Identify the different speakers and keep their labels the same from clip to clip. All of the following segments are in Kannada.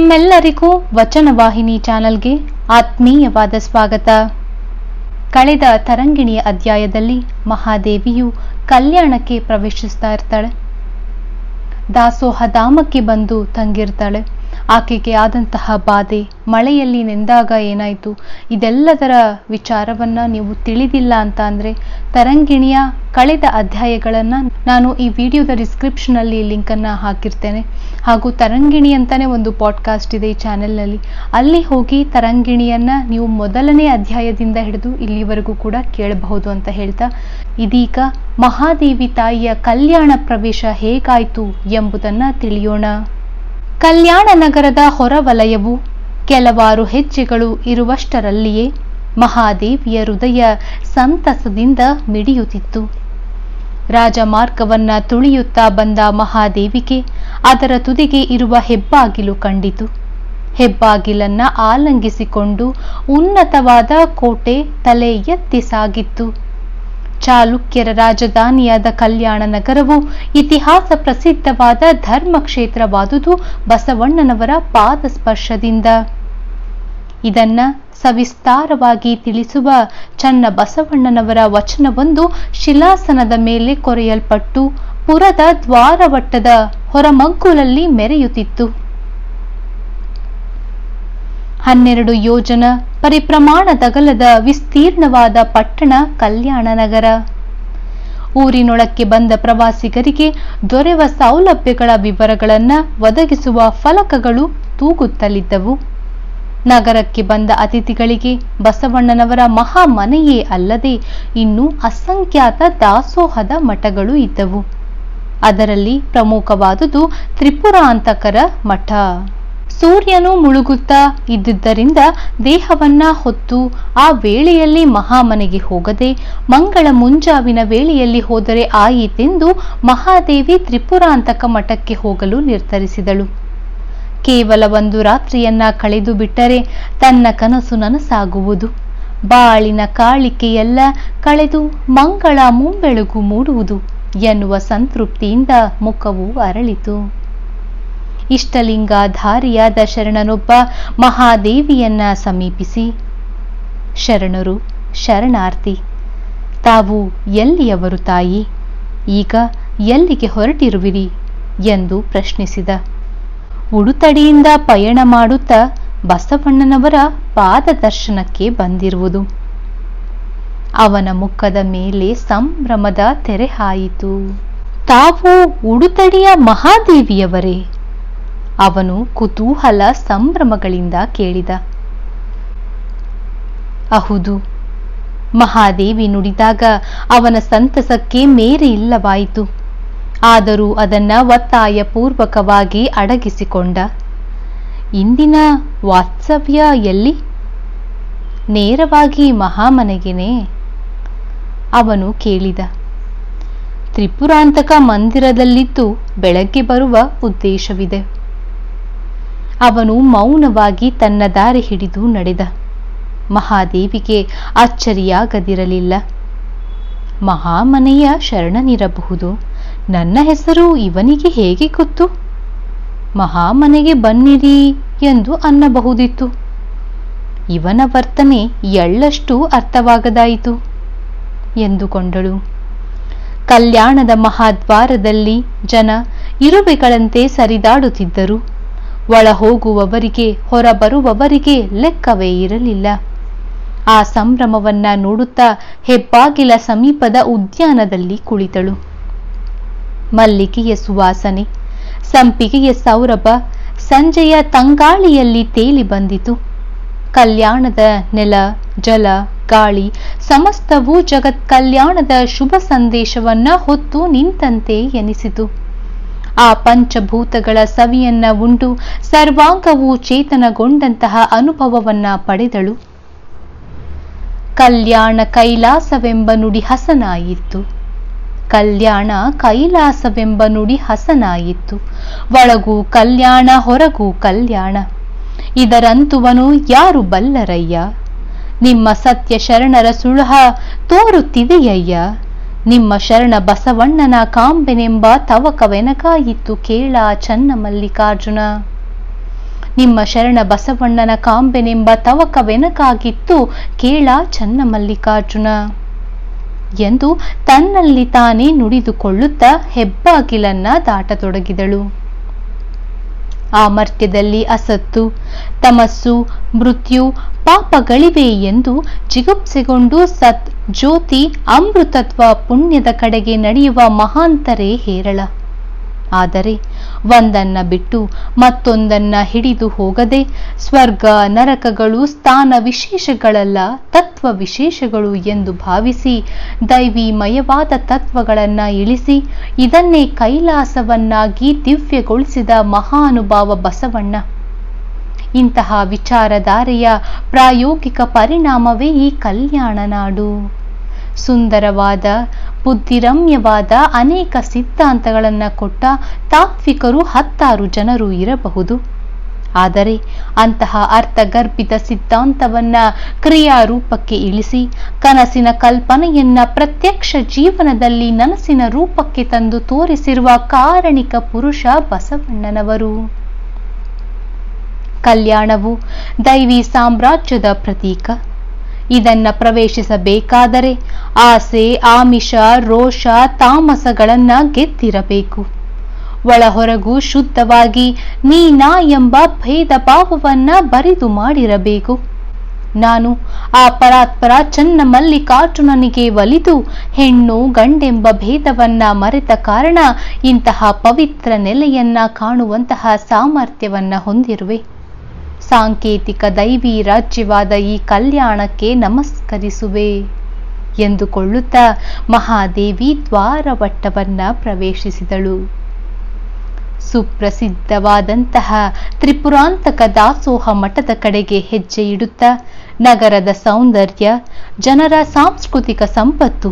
Speaker 1: ತಮ್ಮೆಲ್ಲರಿಗೂ ವಚನವಾಹಿನಿ ಚಾನೆಲ್ಗೆ ಆತ್ಮೀಯವಾದ ಸ್ವಾಗತ. ಕಳೆದ ತರಂಗಿಣಿಯ ಅಧ್ಯಾಯದಲ್ಲಿ ಮಹಾದೇವಿಯು ಕಲ್ಯಾಣಕ್ಕೆ ಪ್ರವೇಶಿಸ್ತಾ ಇರ್ತಾಳೆ. ದಾಸೋಹ ಧಾಮಕ್ಕೆ ಬಂದು ತಂಗಿರ್ತಾಳೆ. ಆಕೆಗೆ ಆದಂತಹ ಬಾಧೆ, ಮಳೆಯಲ್ಲಿ ನೆಂದಾಗ ಏನಾಯಿತು? ಇದೆಲ್ಲದರ ವಿಚಾರವನ್ನ ನೀವು ತಿಳಿದಿಲ್ಲ ಅಂತ ಅಂದ್ರೆ ತರಂಗಿಣಿಯ ಕಳೆದ ಅಧ್ಯಾಯಗಳನ್ನು ನಾನು ಈ ವಿಡಿಯೋದ ಡಿಸ್ಕ್ರಿಪ್ಷನಲ್ಲಿ ಲಿಂಕನ್ನು ಹಾಕಿರ್ತೇನೆ. ಹಾಗೂ ತರಂಗಿಣಿ ಅಂತಲೇ ಒಂದು ಪಾಡ್ಕಾಸ್ಟ್ ಇದೆ ಈ ಚಾನೆಲ್ನಲ್ಲಿ ಅಲ್ಲಿ ಹೋಗಿ ತರಂಗಿಣಿಯನ್ನ ನೀವು ಮೊದಲನೇ ಅಧ್ಯಾಯದಿಂದ ಹಿಡಿದು ಇಲ್ಲಿವರೆಗೂ ಕೂಡ ಕೇಳಬಹುದು ಅಂತ ಹೇಳ್ತಾ, ಇದೀಗ ಮಹಾದೇವಿ ತಾಯಿಯ ಕಲ್ಯಾಣ ಪ್ರವೇಶ ಹೇಗಾಯಿತು ಎಂಬುದನ್ನ ತಿಳಿಯೋಣ. ಕಲ್ಯಾಣ ನಗರದ ಹೊರವಲಯವು ಕೆಲವಾರು ಹೆಜ್ಜೆಗಳು ಇರುವಷ್ಟರಲ್ಲಿಯೇ ಮಹಾದೇವಿಯ ಹೃದಯ ಸಂತಸದಿಂದ ಮಿಡಿಯುತ್ತಿತ್ತು. ರಾಜಮಾರ್ಗವನ್ನ ತುಳಿಯುತ್ತಾ ಬಂದ ಮಹಾದೇವಿಗೆ ಅದರ ತುದಿಗೆ ಇರುವ ಹೆಬ್ಬಾಗಿಲು ಕಂಡಿತು. ಹೆಬ್ಬಾಗಿಲನ್ನ ಆಲಂಗಿಸಿಕೊಂಡು ಉನ್ನತವಾದ ಕೋಟೆ ತಲೆ ಎತ್ತಿ ಸಾಗಿತ್ತು. ಚಾಲುಕ್ಯರ ರಾಜಧಾನಿಯಾದ ಕಲ್ಯಾಣ ನಗರವು ಇತಿಹಾಸ ಪ್ರಸಿದ್ಧವಾದ ಧರ್ಮಕ್ಷೇತ್ರವಾದುದು ಬಸವಣ್ಣನವರ ಪಾದಸ್ಪರ್ಶದಿಂದ. ಇದನ್ನ ಸವಿಸ್ತಾರವಾಗಿ ತಿಳಿಸುವ ಚನ್ನ ಬಸವಣ್ಣನವರ ವಚನವೊಂದು ಶಿಲಾಸನದ ಮೇಲೆ ಕೊರೆಯಲ್ಪಟ್ಟು ಪುರದ ದ್ವಾರವಟ್ಟದ ಹೊರಮಗ್ಗುಲಲ್ಲಿ ಮೆರೆಯುತ್ತಿತ್ತು. ಹನ್ನೆರಡು ಯೋಜನ ಪರಿಪ್ರಮಾಣದಗಲದ ವಿಸ್ತೀರ್ಣವಾದ ಪಟ್ಟಣ ಕಲ್ಯಾಣ ನಗರ. ಊರಿನೊಳಕ್ಕೆ ಬಂದ ಪ್ರವಾಸಿಗರಿಗೆ ದೊರೆವ ಸೌಲಭ್ಯಗಳ ವಿವರಗಳನ್ನು ಒದಗಿಸುವ ಫಲಕಗಳು ತೂಗುತ್ತಲಿದ್ದವು. ನಗರಕ್ಕೆ ಬಂದ ಅತಿಥಿಗಳಿಗೆ ಬಸವಣ್ಣನವರ ಮಹಾ ಮನೆಯೇ ಅಲ್ಲದೆ ಇನ್ನೂ ಅಸಂಖ್ಯಾತ ದಾಸೋಹದ ಮಠಗಳು ಇದ್ದವು. ಅದರಲ್ಲಿ ಪ್ರಮುಖವಾದುದು ತ್ರಿಪುರಾಂತಕರ ಮಠ. ಸೂರ್ಯನು ಮುಳುಗುತ್ತಾ ಇದ್ದುದರಿಂದ ದೇಹವನ್ನ ಹೊತ್ತು ಆ ವೇಳೆಯಲ್ಲಿ ಮಹಾಮನೆಗೆ ಹೋಗದೆ ಮಂಗಳ ಮುಂಜಾವಿನ ವೇಳೆಯಲ್ಲಿ ಹೋದರೆ ಆಯಿತೆಂದು ಮಹಾದೇವಿ ತ್ರಿಪುರಾಂತಕ ಮಠಕ್ಕೆ ಹೋಗಲು ನಿರ್ಧರಿಸಿದಳು. ಕೇವಲ ಒಂದು ರಾತ್ರಿಯನ್ನ ಕಳೆದು ಬಿಟ್ಟರೆ ತನ್ನ ಕನಸು ನನಸಾಗುವುದು. ಬಾಳಿನ ಕಾಳಿಕೆಯೆಲ್ಲ ಕಳೆದು ಮಂಗಳ ಮುಂಬೆಳಗು ಮೂಡುವುದು ಎನ್ನುವ ಸಂತೃಪ್ತಿಯಿಂದ ಮುಖವು ಅರಳಿತು. ಇಷ್ಟಲಿಂಗಾಧಾರಿಯಾದ ಶರಣನೊಬ್ಬ ಮಹಾದೇವಿಯನ್ನ ಸಮೀಪಿಸಿ, ಶರಣರು, ಶರಣಾರ್ಥಿ, ತಾವು ಎಲ್ಲಿಯವರು ತಾಯಿ? ಈಗ ಎಲ್ಲಿಗೆ ಹೊರಟಿರುವಿರಿ? ಎಂದು ಪ್ರಶ್ನಿಸಿದ. ಉಡುತಡಿಯಿಂದ ಪಯಣ ಮಾಡುತ್ತಾ ಬಸವಣ್ಣನವರ ಪಾದದರ್ಶನಕ್ಕೆ ಬಂದಿರುವುದು. ಅವನ ಮುಖದ ಮೇಲೆ ಸಂಭ್ರಮದ ತೆರೆ ಹಾಯಿತು. ತಾವು ಉಡುತಡಿಯ ಮಹಾದೇವಿಯವರೇ? ಅವನು ಕುತೂಹಲ ಸಂಭ್ರಮಗಳಿಂದ ಕೇಳಿದ. ಅಹುದು ಮಹಾದೇವಿ ನುಡಿದಾಗ ಅವನ ಸಂತಸಕ್ಕೆ ಮೇರೆ ಇಲ್ಲವಾಯಿತು. ಆದರೂ ಅದನ್ನ ಒತ್ತಾಯ ಪೂರ್ವಕವಾಗಿ ಅಡಗಿಸಿಕೊಂಡ. ಇಂದಿನ ವಾತ್ಸವ್ಯ ಎಲ್ಲಿ? ನೇರವಾಗಿ ಮಹಾಮನೆಗೆನೇ? ಅವನು ಕೇಳಿದ. ತ್ರಿಪುರಾಂತಕ ಮಂದಿರದಲ್ಲಿದ್ದು ಬೆಳಗ್ಗೆ ಬರುವ ಉದ್ದೇಶವಿದೆ. ಅವನು ಮೌನವಾಗಿ ತನ್ನ ದಾರಿ ಹಿಡಿದು ನಡೆದ. ಮಹಾದೇವಿಗೆ ಅಚ್ಚರಿಯಾಗದಿರಲಿಲ್ಲ. ಮಹಾಮನೆಯ ಶರಣನಿರಬಹುದು. ನನ್ನ ಹೆಸರು ಇವನಿಗೆ ಹೇಗೆ ಗೊತ್ತು? ಮಹಾಮನೆಗೆ ಬನ್ನಿರಿ ಎಂದು ಅನ್ನಬಹುದಿತ್ತು. ಇವನ ವರ್ತನೆ ಎಳ್ಳಷ್ಟು ಅರ್ಥವಾಗದಾಯಿತು ಎಂದುಕೊಂಡಳು. ಕಲ್ಯಾಣದ ಮಹಾದ್ವಾರದಲ್ಲಿ ಜನ ಇರುವೆಗಳಂತೆ ಸರಿದಾಡುತ್ತಿದ್ದರು. ಒಳ ಹೋಗುವವರಿಗೆ ಹೊರಬರುವವರಿಗೆ ಲೆಕ್ಕವೇ ಇರಲಿಲ್ಲ. ಆ ಸಂಭ್ರಮವನ್ನ ನೋಡುತ್ತಾ ಹೆಬ್ಬಾಗಿಲ ಸಮೀಪದ ಉದ್ಯಾನದಲ್ಲಿ ಕುಳಿತಳು. ಮಲ್ಲಿಗೆಯ ಸುವಾಸನೆ, ಸಂಪಿಗೆಯ ಸೌರಭ, ಸಂಜೆಯ ತಂಗಾಳಿಯಲ್ಲಿ ತೇಲಿ ಬಂದಿತು. ಕಲ್ಯಾಣದ ನೆಲ, ಜಲ, ಗಾಳಿ, ಸಮಸ್ತವೂ ಜಗತ್ ಕಲ್ಯಾಣದ ಶುಭ ಸಂದೇಶವನ್ನ ಹೊತ್ತು ನಿಂತಂತೆ ಎನಿಸಿತು. ಆ ಪಂಚಭೂತಗಳ ಸವಿಯನ್ನ ಉಂಡು ಸರ್ವಾಂಗವು ಚೇತನಗೊಂಡಂತಹ ಅನುಭವವನ್ನ ಪಡೆದಳು. ಕಲ್ಯಾಣ ಕೈಲಾಸವೆಂಬ ನುಡಿ ಹಸನಾಯಿತು. ಕಲ್ಯಾಣ ಕೈಲಾಸವೆಂಬ ನುಡಿ ಹಸನಾಯಿತು. ಒಳಗೂ ಕಲ್ಯಾಣ, ಹೊರಗೂ ಕಲ್ಯಾಣ. ಇದರಂತುವನು ಯಾರು ಬಲ್ಲರಯ್ಯ? ನಿಮ್ಮ ಸತ್ಯ ಶರಣರ ಸುಳಹ ತೋರುತ್ತಿದೆಯಯ್ಯ? ನಿಮ್ಮ ಶರಣ ಬಸವಣ್ಣನ ಕಾಂಬೆನೆಂಬ ತವಕವೆನಕಾಯಿತ್ತು ಕೇಳ ಚನ್ನ ಮಲ್ಲಿಕಾರ್ಜುನ ನಿಮ್ಮ ಶರಣ ಬಸವಣ್ಣನ ಕಾಂಬೆನೆಂಬ ತವಕವೆನಕಾಗಿತ್ತು ಕೇಳ ಚನ್ನಮಲ್ಲಿಕಾರ್ಜುನ. ಎಂದು ತನ್ನಲ್ಲಿ ತಾನೇ ನುಡಿದುಕೊಳ್ಳುತ್ತಾ ಹೆಬ್ಬಾಗಿಲನ್ನ ದಾಟತೊಡಗಿದಳು. ಆ ಮರ್ತ್ಯದಲ್ಲಿ ಅಸತ್ತು, ತಮಸ್ಸು, ಮೃತ್ಯು ಪಾಪಗಳಿವೆ ಎಂದು ಜಿಗುಪ್ಸೆಗೊಂಡು ಸತ್ ಜ್ಯೋತಿ ಅಮೃತತ್ವ ಪುಣ್ಯದ ಕಡೆಗೆ ನಡೆಯುವ ಮಹಾಂತರೇ ಹೇರಳ. ಆದರೆ ಒಂದನ್ನ ಬಿಟ್ಟು ಮತ್ತೊಂದನ್ನ ಹಿಡಿದು ಹೋಗದೆ ಸ್ವರ್ಗ, ನರಕಗಳು, ಸ್ಥಾನ ವಿಶೇಷಗಳಲ್ಲ, ತತ್ವ ವಿಶೇಷಗಳು ಎಂದು ಭಾವಿಸಿ ದೈವಿಮಯವಾದ ತತ್ವಗಳನ್ನ ಇಳಿಸಿ ಇದನ್ನೇ ಕೈಲಾಸವನ್ನಾಗಿ ದಿವ್ಯಗೊಳಿಸಿದ ಮಹಾನುಭಾವ ಬಸವಣ್ಣ. ಇಂತಹ ವಿಚಾರಧಾರೆಯ ಪ್ರಾಯೋಗಿಕ ಪರಿಣಾಮವೇ ಈ ಕಲ್ಯಾಣ ನಾಡು. ಸುಂದರವಾದ, ಬುದ್ಧಿರಮ್ಯವಾದ ಅನೇಕ ಸಿದ್ಧಾಂತಗಳನ್ನು ಕೊಟ್ಟ ತಾತ್ವಿಕರು ಹತ್ತಾರು ಜನರು ಇರಬಹುದು. ಆದರೆ ಅಂತಹ ಅರ್ಥಗರ್ಭಿತ ಸಿದ್ಧಾಂತವನ್ನ ಕ್ರಿಯಾರೂಪಕ್ಕೆ ಇಳಿಸಿ, ಕನಸಿನ ಕಲ್ಪನೆಯನ್ನ ಪ್ರತ್ಯಕ್ಷ ಜೀವನದಲ್ಲಿ ನನಸಿನ ರೂಪಕ್ಕೆ ತಂದು ತೋರಿಸಿರುವ ಕಾರಣಿಕ ಪುರುಷ ಬಸವಣ್ಣನವರು. ಕಲ್ಯಾಣವು ದೈವಿ ಸಾಮ್ರಾಜ್ಯದ ಪ್ರತೀಕ. ಇದನ್ನ ಪ್ರವೇಶಿಸಬೇಕಾದರೆ ಆಸೆ, ಆಮಿಷ, ರೋಷ, ತಾಮಸಗಳನ್ನ ಗೆದ್ದಿರಬೇಕು. ಒಳಹೊರಗು ಶುದ್ಧವಾಗಿ ನೀ ನಾ ಎಂಬ ಭೇದ ಭಾವವನ್ನ ಬರಿದು ಮಾಡಿರಬೇಕು. ನಾನು ಆ ಪರಾತ್ಪರ ಚನ್ನ ಮಲ್ಲಿಕಾರ್ಜುನನಿಗೆ ಒಲಿದು ಹೆಣ್ಣು, ಗಂಡೆಂಬ ಭೇದವನ್ನ ಮರೆತ ಕಾರಣ ಇಂತಹ ಪವಿತ್ರ ನೆಲೆಯನ್ನ ಕಾಣುವಂತಹ ಸಾಮರ್ಥ್ಯವನ್ನ ಹೊಂದಿರುವೆ. ಸಾಂಕೇತಿಕ ದೈವಿ ರಾಜ್ಯವಾದ ಈ ಕಲ್ಯಾಣಕ್ಕೆ ನಮಸ್ಕರಿಸುವೆ ಎಂದುಕೊಳ್ಳುತ್ತಾ ಮಹಾದೇವಿ ದ್ವಾರವಟ್ಟವನ್ನ ಪ್ರವೇಶಿಸಿದಳು. ಸುಪ್ರಸಿದ್ಧವಾದಂತಹ ತ್ರಿಪುರಾಂತಕ ದಾಸೋಹ ಮಠದ ಕಡೆಗೆ ಹೆಜ್ಜೆ ಇಡುತ್ತಾ ನಗರದ ಸೌಂದರ್ಯ, ಜನರ ಸಾಂಸ್ಕೃತಿಕ ಸಂಪತ್ತು,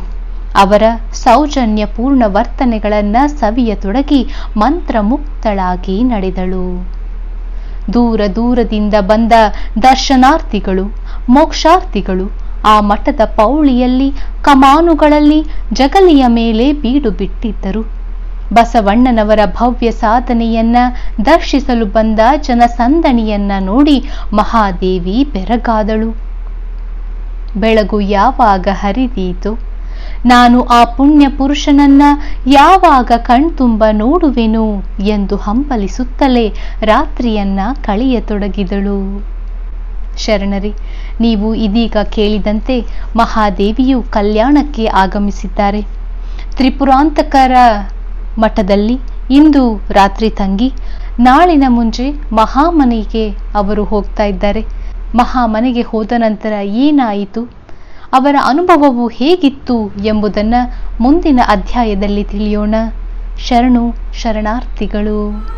Speaker 1: ಅವರ ಸೌಜನ್ಯಪೂರ್ಣ ವರ್ತನೆಗಳನ್ನ ಸವಿಯತೊಡಗಿ ಮಂತ್ರಮುಕ್ತಳಾಗಿ ನಡೆದಳು. ದೂರ ದೂರದಿಂದ ಬಂದ ದರ್ಶನಾರ್ಥಿಗಳು, ಮೋಕ್ಷಾರ್ಥಿಗಳು, ಆ ಮಠದ ಪೌಳಿಯಲ್ಲಿ ಕಮಾನುಗಳಲ್ಲಿ ಜಗಲಿಯ ಮೇಲೆ ಬೀಡು ಬಿಟ್ಟಿದ್ದರು. ಬಸವಣ್ಣನವರ ಭವ್ಯ ಸಾಧನೆಯನ್ನ ದರ್ಶಿಸಲು ಬಂದ ಜನಸಂದಣಿಯನ್ನ ನೋಡಿ ಮಹಾದೇವಿ ಬೆರಗಾದಳು. ಬೆಳಗು ಯಾವಾಗ ಹರಿದೀತು ನಾನು ಆ ಪುಣ್ಯ ಪುರುಷನನ್ನ ಯಾವಾಗ ಕಣ್ತುಂಬ ನೋಡುವೆನು ಎಂದು ಹಂಬಲಿಸುತ್ತಲೇ ರಾತ್ರಿಯನ್ನ ಕಳೆಯತೊಡಗಿದಳು. ಶರಣರಿ, ನೀವು ಇದೀಗ ಕೇಳಿದಂತೆ ಮಹಾದೇವಿಯು ಕಲ್ಯಾಣಕ್ಕೆ ಆಗಮಿಸಿದ್ದಾರೆ. ತ್ರಿಪುರಾಂತಕರ ಮಠದಲ್ಲಿ ಇಂದು ರಾತ್ರಿ ತಂಗಿ, ನಾಳಿನ ಮುಂಚೆ ಮಹಾಮನೆಗೆ ಅವರು ಹೋಗ್ತಾ ಇದ್ದಾರೆ. ಮಹಾಮನೆಗೆ ಹೋದ ನಂತರ ಏನಾಯಿತು? ಅವರ ಅನುಭವವು ಹೇಗಿತ್ತು ಎಂಬುದನ್ನು ಮುಂದಿನ ಅಧ್ಯಾಯದಲ್ಲಿ ತಿಳಿಯೋಣ. ಶರಣು ಶರಣಾರ್ಥಿಗಳು.